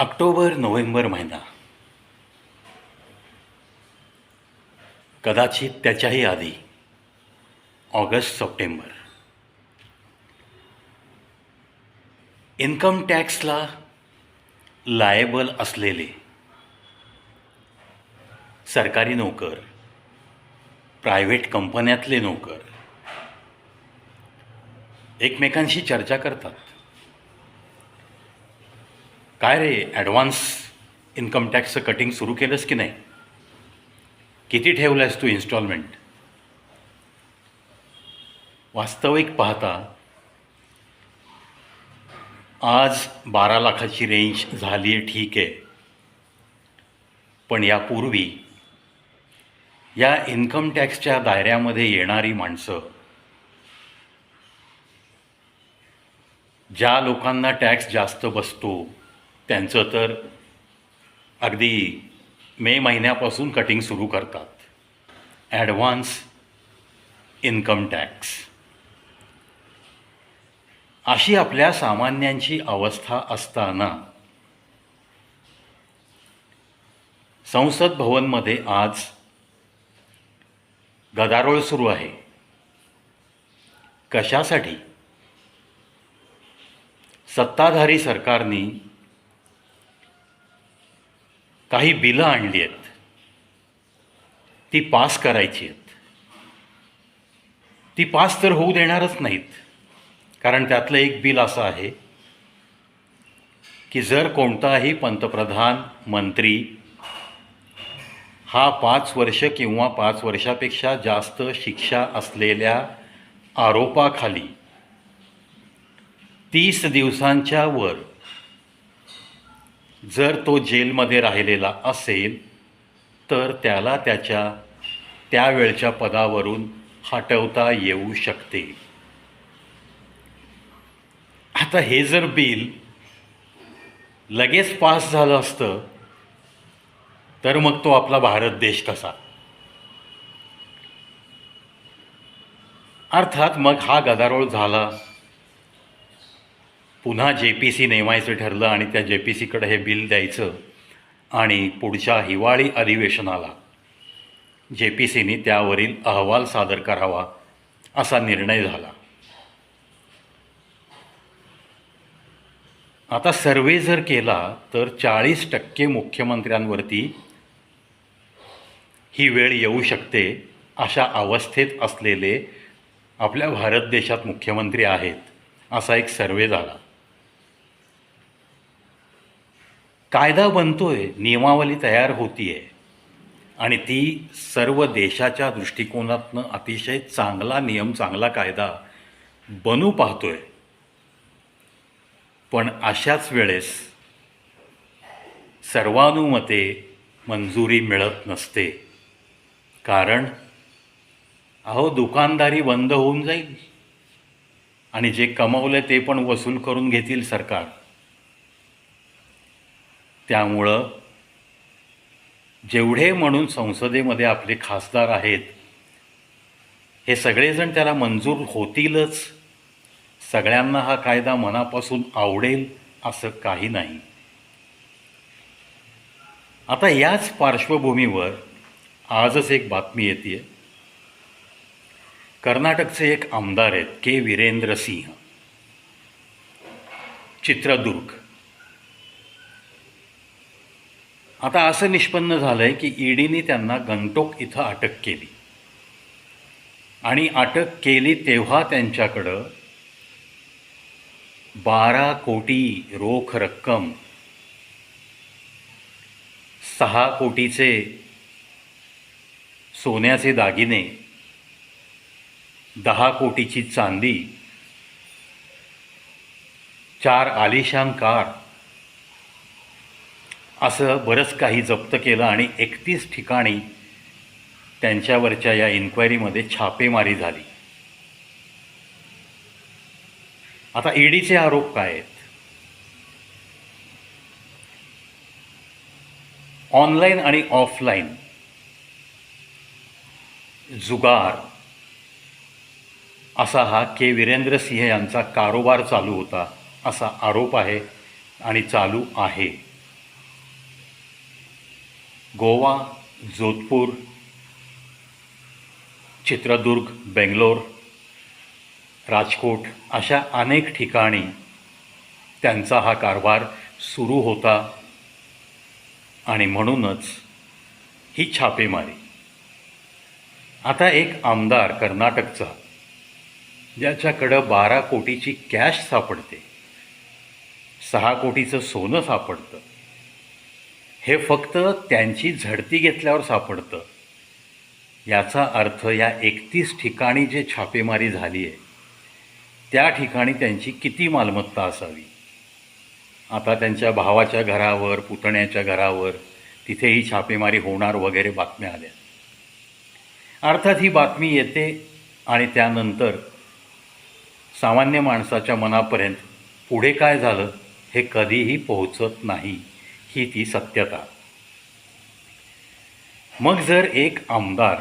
October November महिना. कदाचित त्याच्याही आधी ऑगस्ट सप्टेंबर. इन्कम टॅक्सला लायबल असलेले सरकारी नोकर प्रायव्हेट कंपन्यातले नोकर एकमेकांशी चर्चा करतात. काय रे ॲडव्हान्स इन्कम टॅक्सचं कटिंग सुरू केलंस की नाही? किती ठेवलं आहेस तू इन्स्टॉलमेंट वास्तविक पाहता आज बारा लाखाची रेंज झाली आहे ठीक आहे. पण यापूर्वी या इन्कम टॅक्सच्या दायऱ्यामध्ये येणारी माणसं ज्या लोकांना टॅक्स जास्त बसतो त्यांचं तर अगदी मे महिन्यापासून कटिंग सुरू करतात. ॲडव्हान्स इन्कम टॅक्स अशी आपल्या सामान्यांची अवस्था असताना संसद भवनमध्ये आज गदारोळ सुरू आहे. कशासाठी? सत्ताधारी सरकारनी काही बिलं आणली आहेत. ती पास करायची आहेत. ती पास तर होऊ देणारच नाहीत. कारण त्यातलं एक बिल असं आहे की जर कोणताही पंतप्रधान मंत्री हा पाच वर्ष किंवा पाच वर्षापेक्षा जास्त शिक्षा असलेल्या आरोपाखाली तीस दिवसांच्या वर जर तो जेलमध्ये राहिलेला असेल तर त्याला त्याच्या त्यावेळच्या पदावरून हटवता येऊ शकते. आता हे जर बिल लगेच पास झालं असतं तर मग तो आपला भारत देश कसा? अर्थात मग हा गदारोळ झाला. पुन्हा जे पी सी नेमायचं ठरलं आणि त्या जे पी सीकडे हे बिल द्यायचं आणि पुढच्या हिवाळी अधिवेशनाला जे पी सीने त्यावरील अहवाल सादर करावा असा निर्णय झाला. आता सर्वे जर केला तर चाळीस टक्के मुख्यमंत्र्यांवरती ही वेळ येऊ शकते अशा अवस्थेत असलेले आपल्या भारत देशात मुख्यमंत्री आहेत असा एक सर्वे झाला. कायदा बनतोय नियमावली तयार होतीये. आणि ती सर्व देशाच्या दृष्टिकोनातनं अतिशय चांगला नियम चांगला कायदा बनू पाहतोय. पण अशाच वेळेस सर्वानुमते मंजुरी मिळत नसते. कारण अहो दुकानदारी बंद होऊन जाईल. आणि जे कमवलं ते पण वसूल करून घेतील सरकार. त्यामुळं जेवढे म्हणून संसदेमध्ये आपले खासदार आहेत हे सगळेजण त्याला मंजूर होतीलच. सगळ्यांना हा कायदा मनापासून आवडेल असं काही नाही. आता याच पार्श्वभूमीवर आजच एक बातमी येते. कर्नाटकचे एक आमदार आहेत के. विरेंद्र सिंह. चित्रदुर्ग. आता असं निष्पन्न झालं आहे की ईडीने त्यांना गंगटोक इथं अटक केली. आणि अटक केली तेव्हा त्यांच्याकडं बारा कोटी रोख रक्कम सहा कोटीचे सोन्याचे दागिने दहा कोटीची चांदी चार आलिशान कार असं बरंच काही जप्त केलं आणि एकतीस ठिकाणी त्यांच्यावरच्या या इन्क्वायरीमध्ये छापेमारी झाली. आता ईडीचे आरोप काय आहेत? ऑनलाईन आणि ऑफलाईन जुगार असा हा के वीरेंद्र सिंह यांचा कारोबार चालू होता असा आरोप आहे आणि चालू आहे. गोवा जोधपूर चित्रदुर्ग बेंगलोर राजकोट अशा अनेक ठिकाणी त्यांचा हा कारभार सुरू होता आणि म्हणूनच ही छापेमारी. आता एक आमदार कर्नाटकचा ज्याच्याकडं बारा कोटीची कॅश सापडते सहा कोटीचं सोनं सापडतं हे फक्त त्यांची झडती घेतल्यावर सापडतं. याचा अर्थ या एकतीस ठिकाणी जे छापेमारी झाली आहे त्या ठिकाणी त्यांची किती मालमत्ता असावी? आता त्यांच्या भावाच्या घरावर पुतण्याच्या घरावर तिथेही छापेमारी होणार वगैरे बातम्या आल्या. अर्थात ही बातमी येते आणि त्यानंतर सामान्य माणसाच्या मनापर्यंत पुढे काय झालं हे कधीही पोहोचत नाही. ही ती सत्यता. मग जर एक आमदार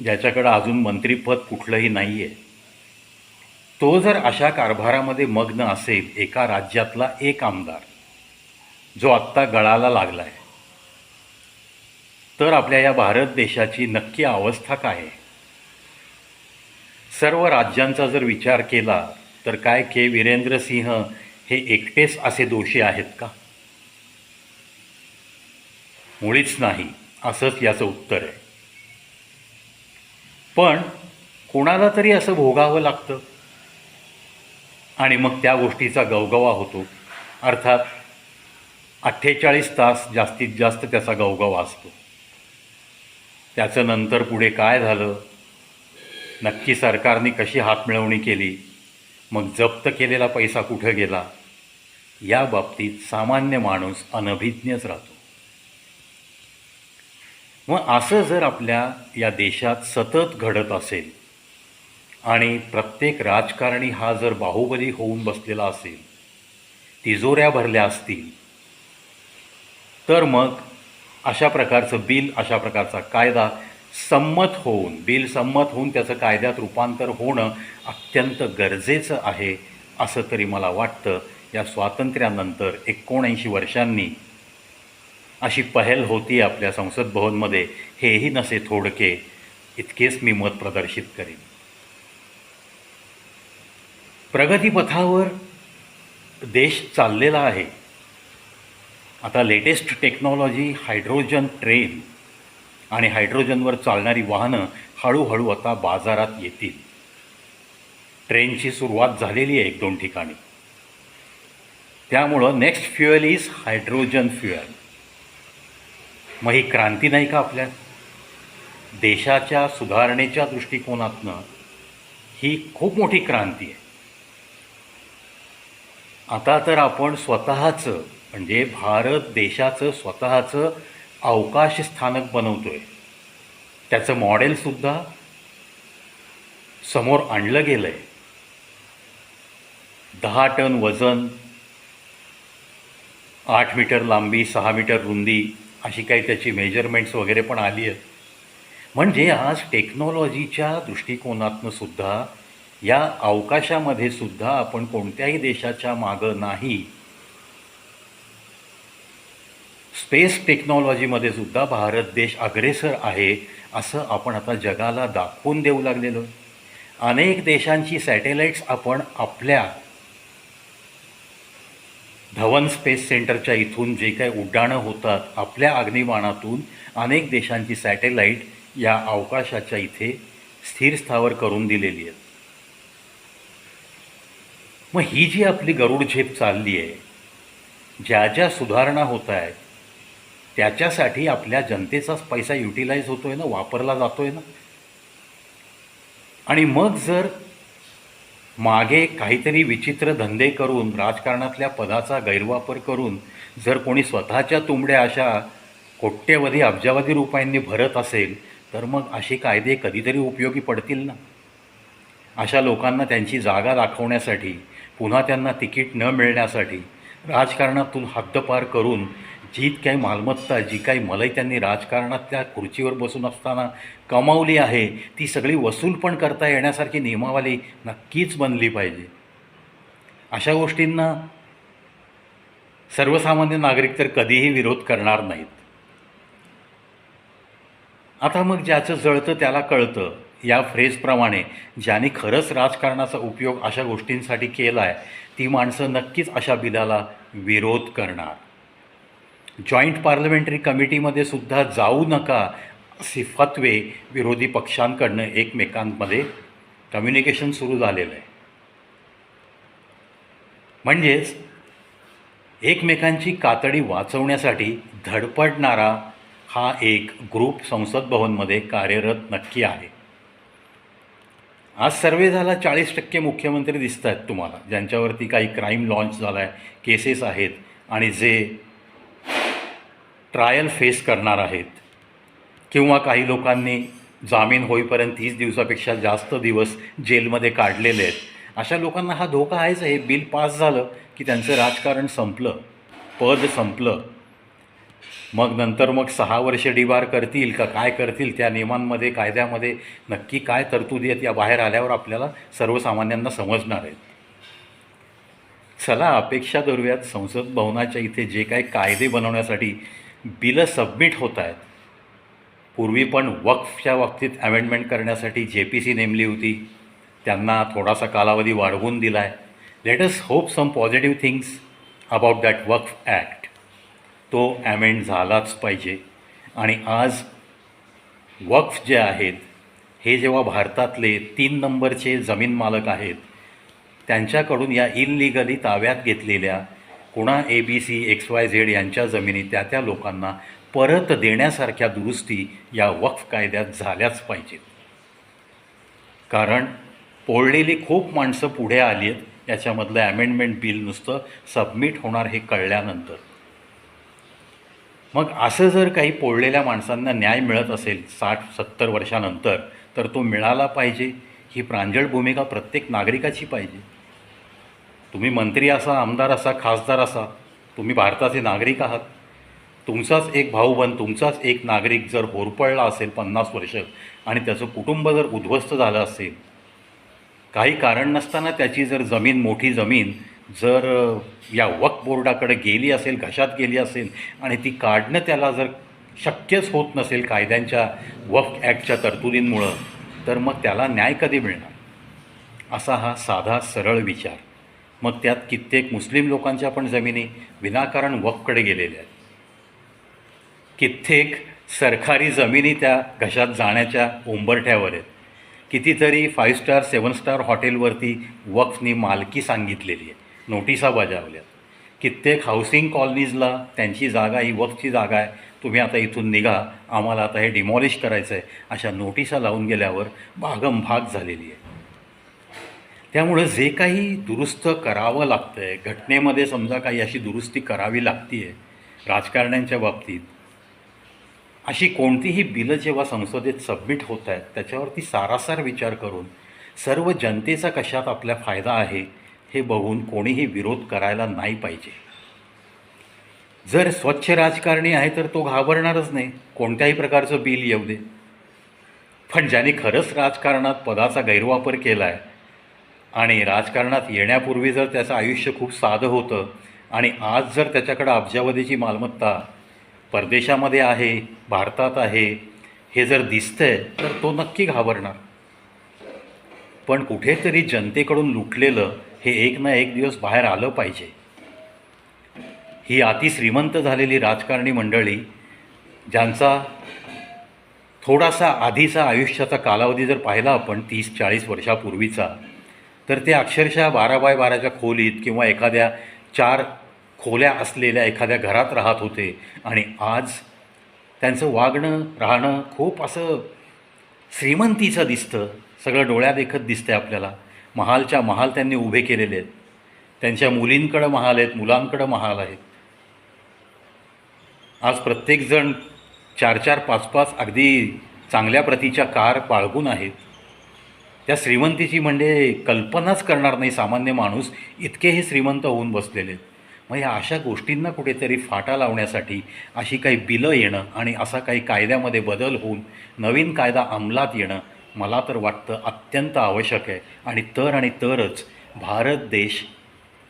ज्याच्याकडं अजून मंत्रीपद कुठलंही नाही आहे तो जर अशा कारभारामध्ये मग्न असेल एका राज्यातला एक आमदार जो आत्ता गळाला लागला आहे तर आपल्या या भारत देशाची नक्की अवस्था काय आहे? सर्व राज्यांचा जर विचार केला तर काय के. वीरेंद्र सिंह हे एकटेच असे दोषी आहेत का? मुळीच नाही असंच याचं उत्तर आहे. पण कोणाला तरी असं भोगावं लागतं. आणि मग त्या गोष्टीचा गवगवा होतो. अर्थात अठ्ठेचाळीस तास जास्तीत जास्त त्याचा गवगवा असतो. त्याचं नंतर पुढे काय झालं? नक्की सरकारने कशी हातमिळवणी केली? मग जप्त केलेला पैसा कुठं गेला? या बाबतीत सामान्य माणूस अनभिज्ञच राहतो. मग असं जर आपल्या या देशात सतत घडत असेल आणि प्रत्येक राजकारणी हा जर बाहुबली होऊन बसलेला असेल तिजोऱ्या भरल्या असतील तर मग अशा प्रकारचं बिल अशा प्रकारचा कायदा संमत होऊन बिल संमत होऊन त्याचं कायद्यात रूपांतर होणं अत्यंत गरजेचं आहे असं तरी मला वाटतं. या स्वातंत्र्यानंतर एकोणऐंशी वर्षांनी अशी पहल होती आपल्या संसद भवनमध्ये. हेही नसे थोडके इतकेच मी मत प्रदर्शित करीन. प्रगतीपथावर देश चाललेला आहे. आता लेटेस्ट टेक्नॉलॉजी हायड्रोजन ट्रेन आणि हायड्रोजनवर चालणारी वाहनं हळूहळू आता बाजारात येतील. ट्रेनची सुरुवात झालेली आहे एक दोन ठिकाणी. त्यामुळं next fuel is hydrogen fuel मग ही क्रांती नाही का आपल्या देशाच्या सुधारणेच्या दृष्टिकोनातनं ही खूप मोठी क्रांती आहे. आता तर आपण स्वतःचं म्हणजे भारत देशाचं स्वतःचं अवकाश स्थानक बनवतो आहे त्याचं मॉडेलसुद्धा समोर आणलं गेलं आहे दहा टन वजन आठ मीटर लांबी सहा मीटर रुंदी अशी काही त्याची मेजरमेंट्स वगैरे पण आली आहेत. म्हणजे आज टेक्नॉलॉजीच्या दृष्टिकोनातनं सुद्धा या अवकाशामध्ये सुद्धा आपण कोणत्याही देशाच्या मागं नाही. स्पेस टेक्नॉलॉजीमध्ये सुद्धा भारत देश अग्रेसर आहे असं आपण आता जगाला दाखवून देऊ लागलेलो. अनेक देशांची सॅटेलाईट्स आपण आपल्या धवन स्पेस सेंटरच्या इथून जे काही उड्डाणं होतात आपल्या अग्निबाणातून अनेक देशांची सॅटेलाईट या अवकाशाच्या इथे स्थिर स्थावर करून दिलेली आहेत. मग ही जी आपली गरुड झेप चालली आहे ज्या ज्या सुधारणा होत आहेत त्याच्यासाठी आपल्या जनतेचाच पैसा युटिलाइज होतो आहे ना वापरला जातो आहे ना? आणि मग जर मागे काहीतरी विचित्र धंदे करून राजकारणातल्या पदाचा गैरवापर करून जर कोणी स्वतःच्या तुंबड्या अशा कोट्यवधी अब्जावधी रुपयांनी भरत असेल तर मग असे कायदे कधीतरी उपयोगी पडतील ना? अशा लोकांना त्यांची जागा दाखवण्यासाठी पुन्हा त्यांना तिकीट न मिळण्यासाठी राजकारणातून हद्दपार करून जी काही मालमत्ता जी काही मलई त्यांनी राजकारणातल्या खुर्चीवर बसून असताना कमावली आहे ती सगळी वसूल पण करता येण्यासारखी नियमावली नक्कीच बनली पाहिजे. अशा गोष्टींना सर्वसामान्य नागरिक तर कधीही विरोध करणार नाहीत. आता मग ज्याचं जळतं त्याला कळतं. या फ्रेजप्रमाणे ज्यांनी खरंच राजकारणाचा उपयोग अशा गोष्टींसाठी केला आहे ती माणसं नक्कीच अशा बिलाला विरोध करणार. जॉईंट पार्लमेंटरी कमिटीमध्ये सुद्धा जाऊ नका असे फतवे विरोधी पक्षांकडनं एकमेकांमध्ये कम्युनिकेशन सुरू झालेलं आहे. म्हणजेच एकमेकांची कातडी वाचवण्यासाठी धडपडणारा हा एक ग्रुप संसद भवनमध्ये कार्यरत नक्की आहे. आज सर्वे झाला चाळीस टक्के मुख्यमंत्री दिसत आहेत तुम्हाला ज्यांच्यावरती काही क्राईम लॉन्च झाला आहे केसेस आहेत आणि जे ट्रायल फेस करणार आहेत. किंवा काही लोकांनी जामीन होईपर्यंत तीस दिवसापेक्षा जास्त दिवस जेलमध्ये काढलेले आहेत. अशा लोकांना हा धोका आहेच हे बिल पास झालं की त्यांचं राजकारण संपलं. पद संपलं. मग नंतर मग सहा वर्ष डिबार करतील का काय करतील त्या नियमांमध्ये कायद्यामध्ये नक्की काय तरतुदी आहेत या बाहेर आल्यावर आपल्याला सर्वसामान्यांना समजणार आहेत. चला अपेक्षा करूयात. संसद भवनाच्या इथे जे काही कायदे बनवण्यासाठी बिलं सबमिट होत आहेत. पूर्वी पण वक्फच्या बाबतीत अमेंडमेंट करण्यासाठी जे पी सी नेमली होती. त्यांना थोडासा कालावधी वाढवून दिला आहे let us hope some positive things about that Waqf act तो ॲमेंड झालाच पाहिजे. आणि आज वक्फ जे आहेत हे जेव्हा भारतातले तीन नंबरचे जमीन मालक आहेत त्यांच्याकडून या इनलिगली ताब्यात घेतलेल्या कुणा A B C X Y Z यांच्या जमिनी त्या त्या लोकांना परत देण्यासारख्या दुरुस्ती या वक्फ कायद्यात झाल्याच पाहिजेत. कारण पोळलेली खूप माणसं पुढे आली आहेत याच्यामधलं ॲमेंडमेंट बिल नुसतं सबमिट होणार हे कळल्यानंतर. मग असं जर काही पोळलेल्या माणसांना न्याय मिळत असेल साठ सत्तर वर्षानंतर तर तो मिळाला पाहिजे. ही प्रांजळ भूमिका प्रत्येक नागरिकाची पाहिजे. तुम्ही मंत्री असा आमदार असा खासदार असा तुम्ही भारताचे नागरिक आहात. तुमचाच एक भाऊबंद तुमचाच एक नागरिक जर होरपळला असेल पन्नास वर्ष आणि त्याचं कुटुंब जर उद्ध्वस्त झालं असेल काही कारण नसताना त्याची जर जमीन मोठी जमीन जर या वक्फ बोर्डाकडे गेली असेल घशात गेली असेल आणि ती काढणं त्याला जर शक्यच होत नसेल कायद्यांच्या वक्फ ॲक्टच्या तरतुदींमुळं तर मग त्याला न्याय कधी मिळणार? असा हा साधा सरळ विचार. मग त्यात कित्येक मुस्लिम लोकांच्या पण जमिनी विनाकारण वक्फकडे गेलेल्या आहेत. कित्येक सरकारी जमिनी त्या घशात जाण्याच्या उंबरठ्यावर आहेत. कितीतरी फाईव्ह स्टार सेवन स्टार हॉटेलवरती वक्फनी मालकी सांगितलेली आहे नोटिसा बजावल्यात. कित्येक हाऊसिंग कॉलनीजला त्यांची जागा ही वक्फची जागा आहे. तुम्ही आता इथून निघा. आम्हाला आता हे डिमॉलिश करायचं आहे अशा नोटिसा लावून गेल्यावर भागमभाग झालेली आहे त्यामुळं जे काही दुरुस्त करावं लागतं आहे घटनेमध्ये समजा काही अशी दुरुस्ती करावी लागती आहे राजकारण्यांच्या बाबतीत अशी कोणतीही बिलं जेव्हा संसदेत सबमिट होत आहेत त्याच्यावरती सारासार विचार करून सर्व जनतेचा कशात आपला फायदा आहे हे बघून कोणीही विरोध करायला नाही पाहिजे. जर स्वच्छ राजकारणी आहे तर तो घाबरणारच नाही कोणत्याही प्रकारचं बिल येऊ दे. पण ज्याने खरंच राजकारणात पदाचा गैरवापर केला आहे आणि राजकारणात येण्यापूर्वी जर त्याचं आयुष्य खूप साधं होतं आणि आज जर त्याच्याकडं अब्जावधीची मालमत्ता परदेशामध्ये आहे भारतात आहे हे जर दिसतंय तर तो नक्की घाबरणार. पण कुठेतरी जनतेकडून लुटलेलं हे एक ना एक दिवस बाहेर आलं पाहिजे. ही अतिश्रीमंत झालेली राजकारणी मंडळी ज्यांचा थोडासा आधीचा आयुष्याचा कालावधी जर पाहिला आपण तीस चाळीस वर्षापूर्वीचा तर ते अक्षरशः बारा बाय बाराच्या खोलीत किंवा एखाद्या चार खोल्या असलेल्या एखाद्या घरात राहत होते. आणि आज त्यांचं वागणं राहणं खूप असं श्रीमंतीचं दिसतं. सगळं डोळ्यात देखत दिसतंय आपल्याला. महालच्या महाल त्यांनी उभे केलेले आहेत. त्यांच्या मुलींकडं महाल आहेत मुलांकडं महाल आहेत. आज प्रत्येकजण चार चार पाच पाच अगदी चांगल्या प्रतीच्या कार बाळगून आहेत. त्या श्रीमंतीची म्हणजे कल्पनाच करणार नाही सामान्य माणूस. इतके हे श्रीमंत होऊन बसलेले. मग या अशा गोष्टींना कुठेतरी फाटा लावण्यासाठी अशी काही बिलं येणं आणि असा काही कायद्यामध्ये बदल होऊन नवीन कायदा अंमलात येणं मला तर वाटतं अत्यंत आवश्यक आहे. आणि तर आणि तरच भारत देश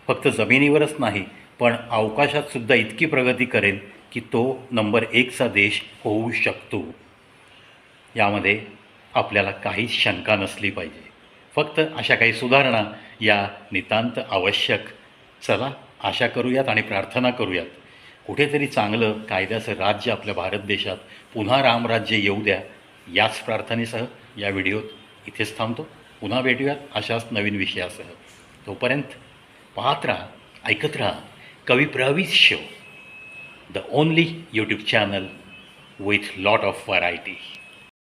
फक्त जमिनीवरच नाही पण अवकाशातसुद्धा इतकी प्रगती करेल की तो नंबर एकचा देश होऊ शकतो. यामध्ये आपल्याला काहीच शंका नसली पाहिजे. फक्त अशा काही सुधारणा या नितांत आवश्यक. चला आशा करूयात आणि प्रार्थना करूयात. कुठेतरी चांगलं कायद्याचं राज्य आपल्या भारत देशात पुन्हा रामराज्य येऊ द्या. याच प्रार्थनेसह या व्हिडिओत इथेच थांबतो. पुन्हा भेटूयात अशाच नवीन विषयासह. तोपर्यंत पाहत राहा ऐकत राहा. कवी प्रवीज show the only YouTube channel with lot of variety